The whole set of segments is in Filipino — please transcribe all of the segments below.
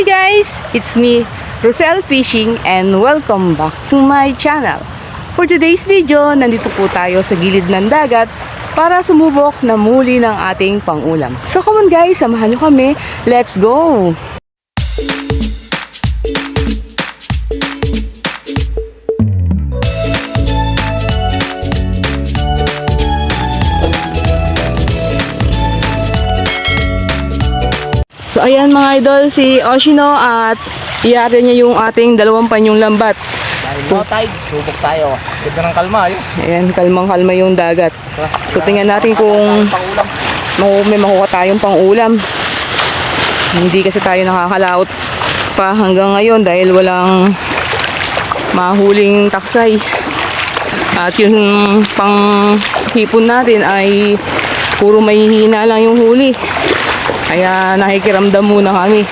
Hi guys! It's me, Rosel Fishing and welcome back to my channel. For today's video, nandito po tayo sa gilid ng dagat para sumubok na muli ng ating pangulam. So come on guys, samahan nyo kami. Let's go! So ayan mga idol, si Oshino at iyari niya yung ating dalawang panyong lambat. Dahil low tide, subok tayo. Ganda ng kalma, yun. Ayan, kalmang-kalma yung dagat. So tingnan natin kung may makuha tayong pang-ulam. Hindi kasi tayo nakakalaot pa hanggang ngayon dahil walang mahuling taksay. At yung pang hipon natin ay puro may hina lang yung huli. Kaya nakikiramdam muna kami.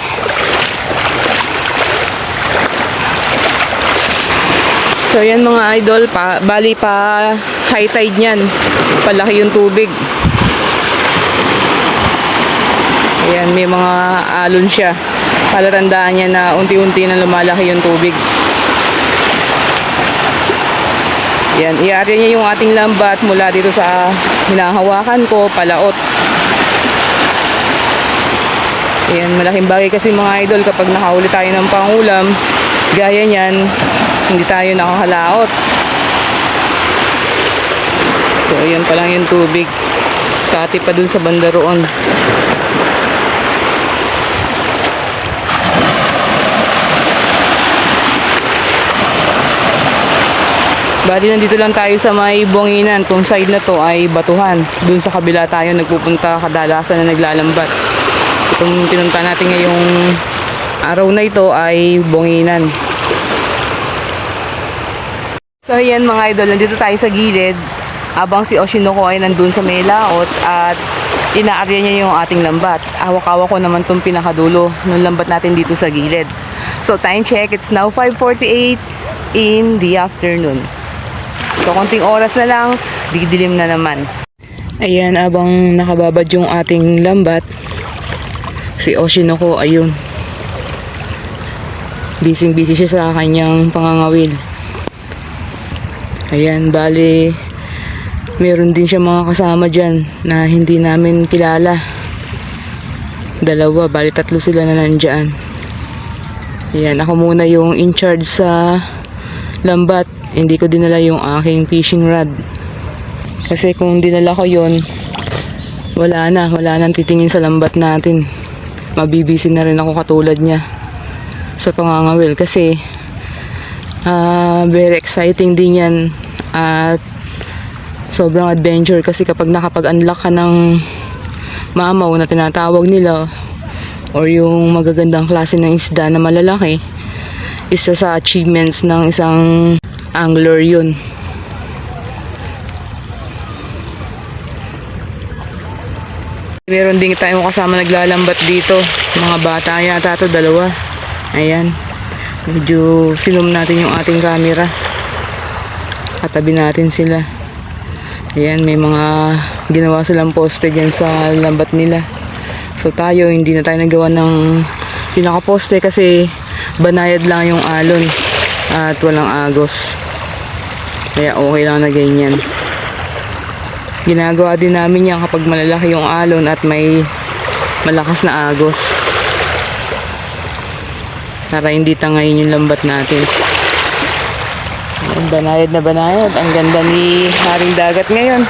So yan mga idol, pa, bali pa high tide niyan. Palaki yung tubig. Ayan, may mga alon siya. Palatandaan niya na unti-unti na lumalaki yung tubig. Ayan, iari niya yung ating lambat mula dito sa hinahawakan ko, palaot. Ayan, malaking bagay kasi mga idol kapag nakahuli tayo ng pangulam, gaya niyan, hindi tayo nakakalaot. So, ayan pa lang yung tubig. Kati pa dun sa banda roon. Bali, nandito lang tayo sa may bunginan. Kung side na to ay batuhan. Dun sa kabila tayo nagpupunta kadalasan na naglalambat. Itong pinunta natin ngayong araw na ito ay bunginan. So ayan mga idol, nandito tayo sa gilid. Habang si Oshinoko ay nandun sa may laot at inaarya niya yung ating lambat. Awak-awak ko naman itong pinakadulo ng lambat natin dito sa gilid. So time check, it's now 5.48 in the afternoon. So konting oras na lang, didilim na naman. Ayan, abang nakababad yung ating lambat, si Oshinoko, ayun. Busy-busy siya sa kanyang pangangawil. Ayan, bali, meron din siya mga kasama dyan na hindi namin kilala. Dalawa, bali tatlo sila na nandyan. Ayan, ako muna yung in charge sa lambat. Hindi ko dinala yung aking fishing rod. Kasi kung dinala ko yon wala na, wala nang titingin sa lambat natin. Mabibisi na rin ako katulad niya sa pangangawil kasi ah very exciting din yan at sobrang adventure kasi kapag nakapag-unlock ka ng mamaw na tinatawag nila or yung magagandang klase ng isda na malalaki isa sa achievements ng isang angler yun meron din tayong kasama naglalambat dito. Mga bata yata to dalawa. Ayan. Medyo sinum natin yung ating camera. Katabi natin sila. Ayan may mga ginawa silang poste dyan sa lambat nila. So tayo hindi na tayo nagawa ng pinaka-poste kasi banayad lang yung alon at walang agos. Kaya okay lang na ganyan ginagawa din namin yan kapag malalaki yung alon at may malakas na agos. Para hindi tangayin yung lambat natin. Banayad na banayad. Ang ganda ni Haring Dagat ngayon.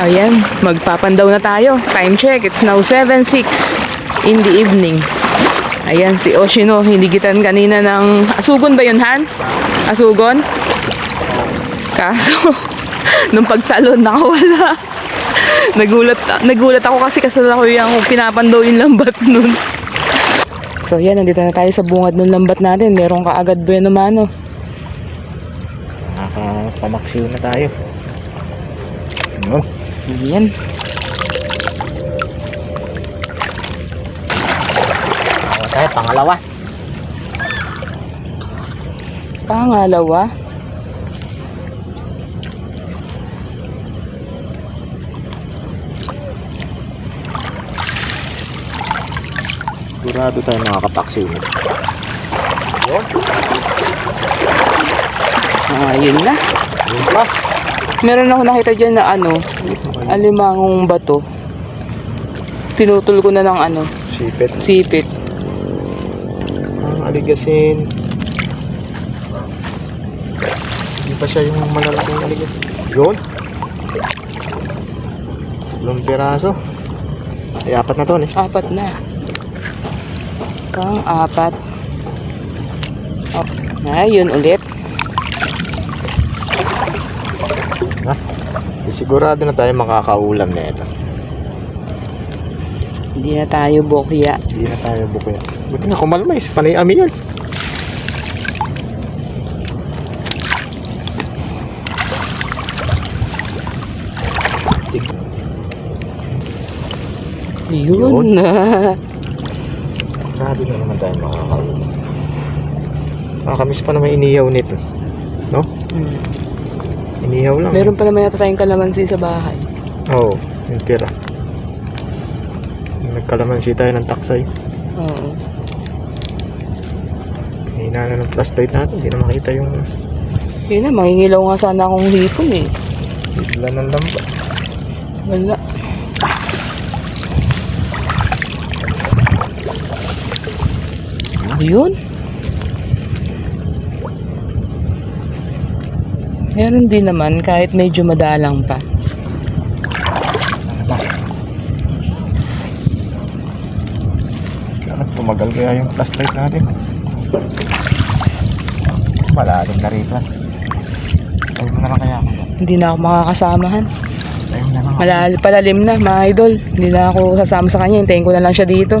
Ayan magpapandaw na tayo. Time check it's now 7.06 in the evening ayan si Oshino hinigitan kanina ng asugon ba yun Han? asugon? kaso nung pagtalon nakawala nagulat nagulat ako kasi kasala ko yung pinapandaw yung lambat nun so yan nandito na tayo sa bungad ng lambat natin meron kaagad bueno mano Nakakapamaksiw na tayo. Ano? yan Eh, pangalawa. Pangalawa? Sigurado tayo nakakapaksi mo. Yun. Ah, yun na. Yun. Meron ako nakita dyan na ano, alimangong bato. Pinutol ko na ng ano. Sipit. Sipit. Aligasin. Hindi pa siya yung malalaking aligasin. Yun. Tatlong piraso. Ay, apat na to, eh. Apat na. Kang apat. Oh, ayun ulit. Ha? Sigurado na tayo makakaulam na ito. Hindi na tayo bokya. Hindi na tayo bukuya. Buti nga kumalmay. Panay ami yun. Yun. Na. Grabe na naman tayo makakaulam. Nakakamiss pa naman iniyaw nito. No? Hmm. Iniyaw lang. Meron pa naman yata tayong kalamansi sa bahay. Oo, oh, yung tira. Nagkalamansi tayo ng taksay. Oo. Hina na ng flashlight natin. Hindi na makita yung Yun na, mangingilaw nga sana akong hipon eh. bigla ng lamba. Wala. Yun. Meron din naman kahit medyo madalang pa. Kaya tumagal kaya yung flashlight natin. Malalim na rito. Mo na lang kaya ako. Hindi na ako makakasamahan. Mo na lang. Malal palalim na, mga idol. Hindi na ako sasama sa kanya. Hintayin ko na lang siya dito.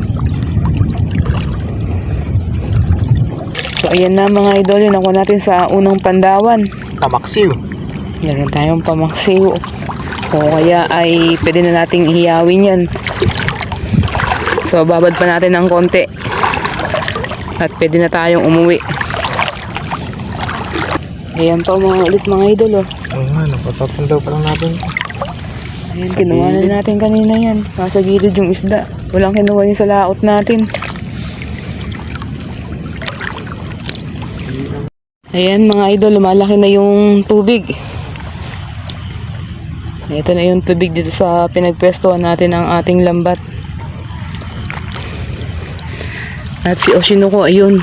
So, ayan na mga idol. Yun ako natin sa unang pandawan. Tamaksiw. Meron tayong pamaksiw. O kaya ay pwede na nating ihiyawin yan. So, babad pa natin ng konti. At pwede na tayong umuwi. Ayan pa mga ulit mga idol oh. Oo nga, napatapandaw pa lang natin. Ayan, Sa kinuha na natin kanina yan. Nasa gilid yung isda. Walang kinuha yung sa laot natin. Ayan mga idol, lumalaki na yung tubig. Ito na yung tubig dito sa pinagpwestuhan natin ng ating lambat. At si Oshinoko, ayun.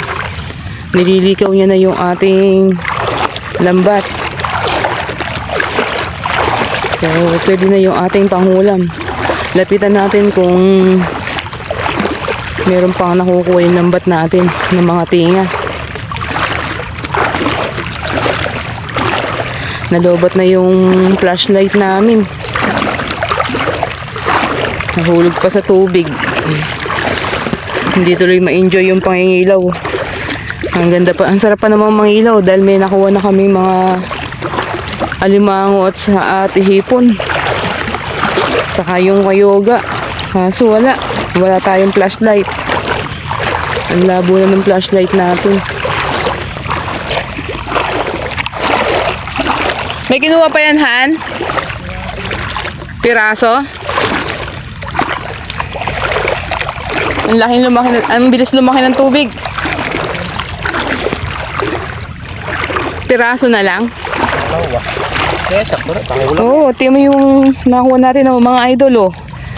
Nililikaw niya na yung ating lambat. So, pwede na yung ating panghulam. Lapitan natin kung meron pang nakukuha yung lambat natin ng mga tinga. Nalobat na yung flashlight namin. Nahulog pa sa tubig. Hindi tuloy ma-enjoy yung pangingilaw. Ang ganda pa. Ang sarap pa namang mangilaw dahil may nakuha na kami mga alimango at sa at hipon. Saka yung kayoga. Kaso wala. Wala tayong flashlight. Ang labo na ng flashlight natin. May kinuha pa yan, Han? Piraso? Ang laking lumaki, ang bilis lumaki ng tubig. Piraso na lang? Oo, oh, mo yung nakuha natin ng mga idol, oh.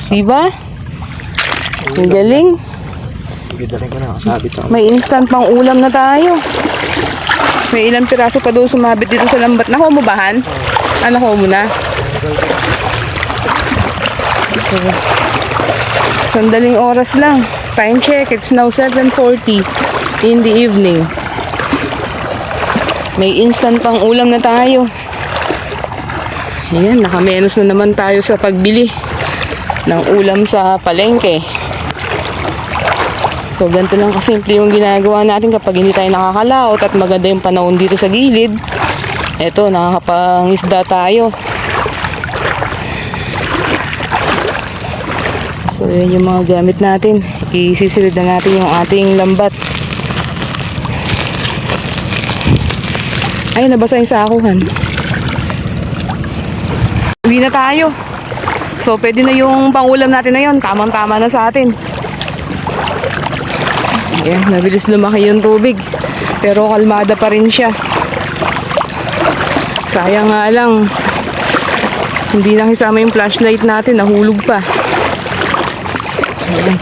Diba? Ang galing. Ko May instant pang ulam na tayo. May ilang piraso pa doon sumabit dito sa lambat. Nakuha mo ba, Han? Ah, nakuha mo na? Okay. Sandaling oras lang. Time check. It's now 7.40 in the evening. May instant pang ulam na tayo. Ayan, nakamenos na naman tayo sa pagbili ng ulam sa palengke. So, ganito lang kasimple yung ginagawa natin kapag hindi tayo nakakalaot at maganda yung panahon dito sa gilid. Eto, nakakapangisda tayo. So, yun yung mga gamit natin. Isisilid na natin yung ating lambat. Ay, nabasa yung sakuhan. Uwi na tayo. So, pwede na yung pangulam natin na yun. Tamang-tama na sa atin. Ayan, mabilis lumaki yung tubig. Pero kalmada pa rin siya. Sayang nga lang. Hindi nakisama yung flashlight natin. Nahulog pa. Ayan.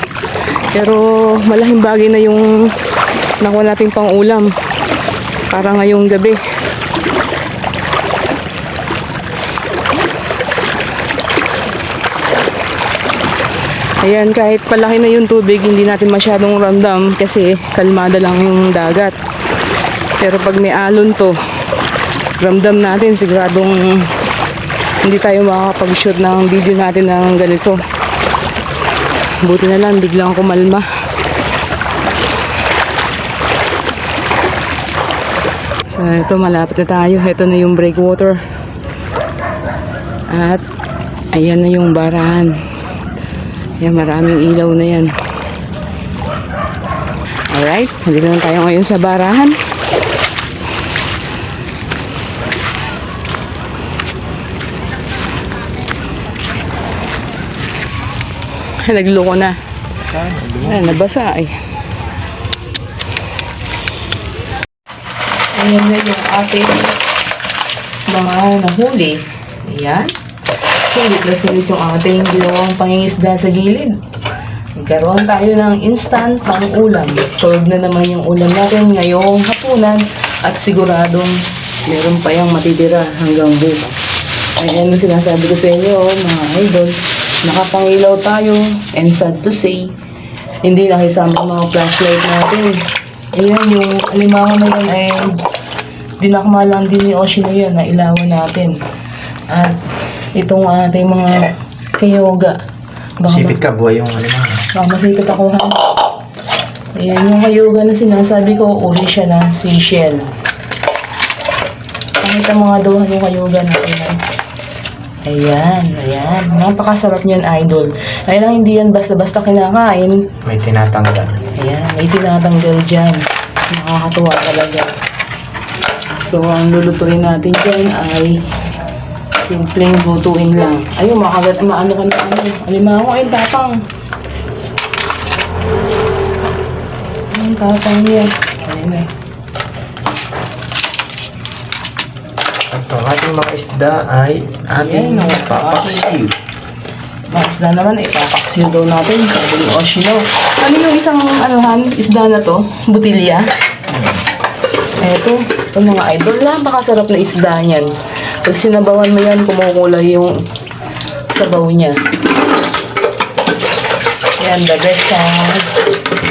Pero malaking bagay na yung nakuha natin pang ulam. Para ngayong gabi. Ayan, kahit palaki na yung tubig, hindi natin masyadong ramdam kasi kalmada lang yung dagat. Pero pag may alon to, ramdam natin siguradong hindi tayo makakapag-shoot ng video natin ng ganito. Buti na lang, biglang kumalma. So, ito, malapit na tayo. Ito na yung breakwater. At, ayan na yung barahan. Ayan, maraming ilaw na yan. Alright, nandito na tayo ngayon sa barahan. Nagloko na. Ayan, nabasa eh. Ayan na yung ating mga nahuli. Ayan. Sulit na sulit yung ating ginawang pangingisda sa gilid. Nagkaroon tayo ng instant pang ulam. Solve na naman yung ulam natin ngayong hapunan at siguradong meron pa yung matitira hanggang bukas. Ayan ang sinasabi ko sa inyo, mga idol. Nakapangilaw tayo and sad to say, hindi nakisama ang mga flashlight natin. Ayan, yung alimango na yun ay dinakma lang din ni Oshi na yun na ilawan natin. At itong ating mga kayoga. Baka, Sipit ka, buhay yung na. baka masipit ako ha. Ayan, yung kayoga na sinasabi ko, uli siya na seashell. Pakita mo nga doon yung kayoga natin. ha. Ayan, ayan. Napakasarap niyan, idol. Kaya lang hindi yan basta-basta kinakain. May tinatanggal. Ayan, may tinatanggal dyan. Nakakatuwa talaga. So, ang lulutuin natin dyan ay simpleng lutuin lang. Ayun, makagat, maano ka na ano. Alimango, ayun, tapang. Ayun, tapang niya. Ayun eh. Ang ating mga isda ay ating Ayan, oh. papaksiw. Mga isda naman, ipapaksiw daw natin. Sabi ni Oshino. Ano yung isang anuhan, isda na to? Butilya? Eto, ito mga idol, napakasarap na isda niyan. Pag sinabawan mo yan, kumukulay yung sabaw niya. Yan, the best sa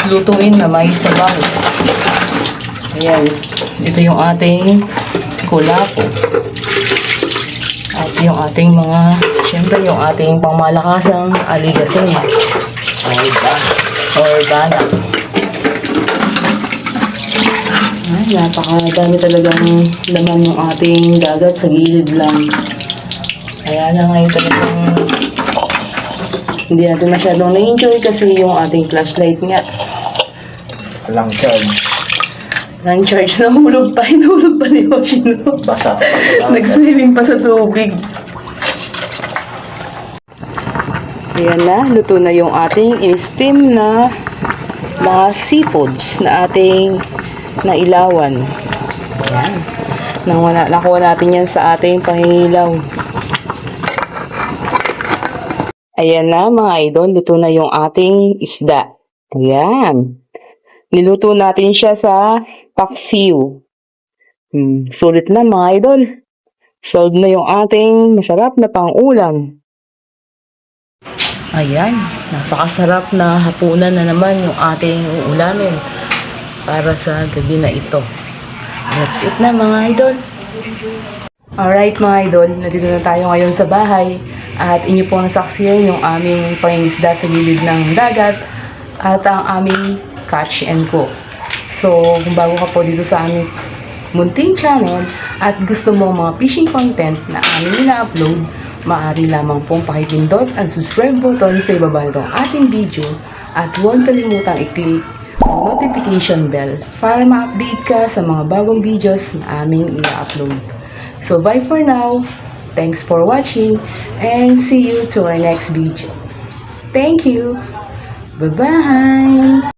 lutuin na may sabaw. Ayan, ito yung ating kulapo. Yung ating mga, syempre yung ating pangmalakasang aligasay. Or ba- Or banak. Ay, napakadami talagang laman ng ating dagat sa gilid lang. Kaya na ngayon talagang hindi natin masyadong na-enjoy kasi yung ating flashlight nga. Walang charge. Non-charge na hulog pa. Hinulog pa ni Yoshino. Basa pa sa dagat. Nag-swimming pa sa tubig. Ayan na, luto na yung ating in-steam na mga seafoods na ating nailawan. Ayan. Nakuha, na, nakuha natin yan sa ating pangingilaw. Ayan na mga idol, luto na yung ating isda. Ayan. Niluto natin siya sa paksiw. Hmm, sulit na mga idol. Solved na yung ating masarap na pang-ulam. Ayan, napakasarap na hapunan na naman yung ating uulamin para sa gabi na ito. That's it na mga idol. Alright mga idol, nandito na tayo ngayon sa bahay at inyo pong nasaksiyan yung aming pangingisda sa gilid ng dagat at ang aming catch and cook. So, kung bago ka po dito sa aming munting channel at gusto mo mga fishing content na aming ina-upload, maaari lamang pong pakipindot ang subscribe button sa ibaba nitong ating video at huwag kalimutang i-click ang notification bell para ma-update ka sa mga bagong videos na aming ina-upload. So bye for now. Thanks for watching and see you to our next video. Thank you. Bye-bye.